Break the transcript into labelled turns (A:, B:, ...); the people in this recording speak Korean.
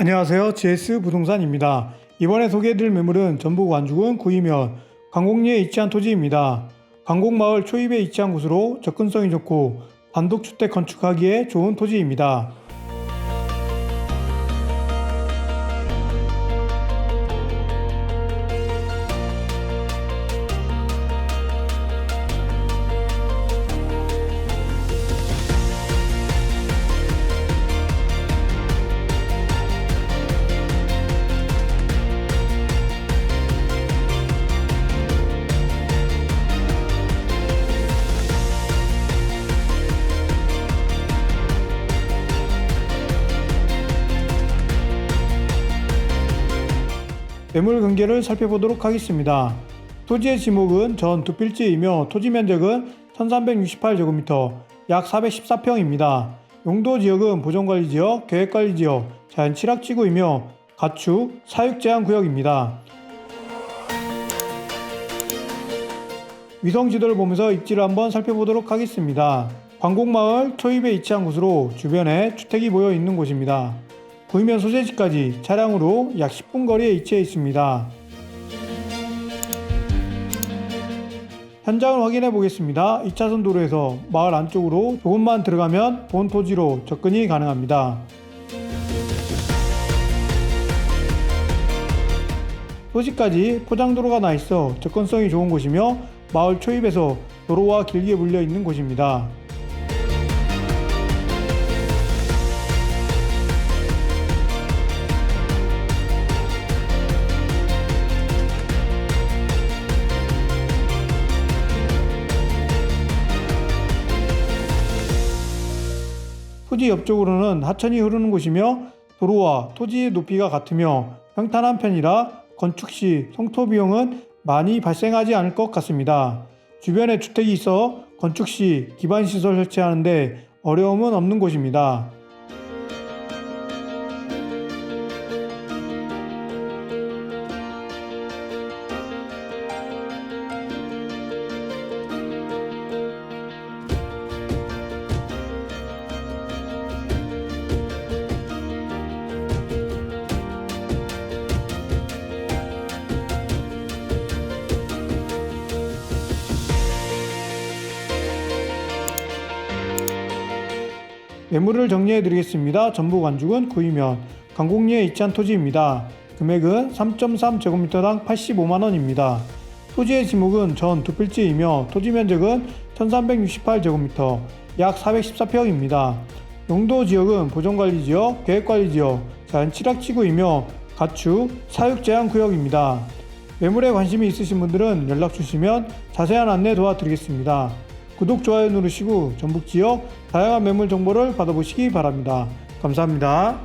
A: 안녕하세요. GS 부동산입니다. 이번에 소개해드릴 매물은 전북 완주군 구이면 강곡리에 위치한 토지입니다. 강곡마을 초입에 위치한 곳으로 접근성이 좋고 단독주택 건축하기에 좋은 토지입니다. 매물 경계를 살펴보도록 하겠습니다. 토지의 지목은 전 두 필지이며 토지 면적은 1368제곱미터, 약 414평입니다. 용도 지역은 보존관리 지역, 계획관리 지역, 자연취락지구이며 가축, 사육 제한 구역입니다. 위성 지도를 보면서 입지를 한번 살펴보도록 하겠습니다. 광곡마을 초입에 위치한 곳으로 주변에 주택이 모여 있는 곳입니다. 구이면 소재지까지 차량으로 약 10분 거리에 위치해 있습니다. 현장을 확인해 보겠습니다. 2차선 도로에서 마을 안쪽으로 조금만 들어가면 본 토지로 접근이 가능합니다. 토지까지 포장도로가 나 있어 접근성이 좋은 곳이며 마을 초입에서 도로와 길게 물려 있는 곳입니다. 토지 옆쪽으로는 하천이 흐르는 곳이며 도로와 토지의 높이가 같으며 평탄한 편이라 건축 시 성토 비용은 많이 발생하지 않을 것 같습니다. 주변에 주택이 있어 건축 시 기반 시설 설치하는데 어려움은 없는 곳입니다. 매물을 정리해 드리겠습니다. 전북 완주군 구이면 강곡리에 위치한 토지입니다. 금액은 3.3제곱미터당 85만 원입니다. 토지의 지목은 전 두 필지이며 토지 면적은 1368제곱미터, 약 414평입니다. 용도 지역은 보존관리 지역, 계획관리 지역, 자연취락지구이며 가축, 사육 제한 구역입니다. 매물에 관심이 있으신 분들은 연락 주시면 자세한 안내 도와드리겠습니다. 구독, 좋아요 누르시고 전북 지역 다양한 매물 정보를 받아보시기 바랍니다. 감사합니다.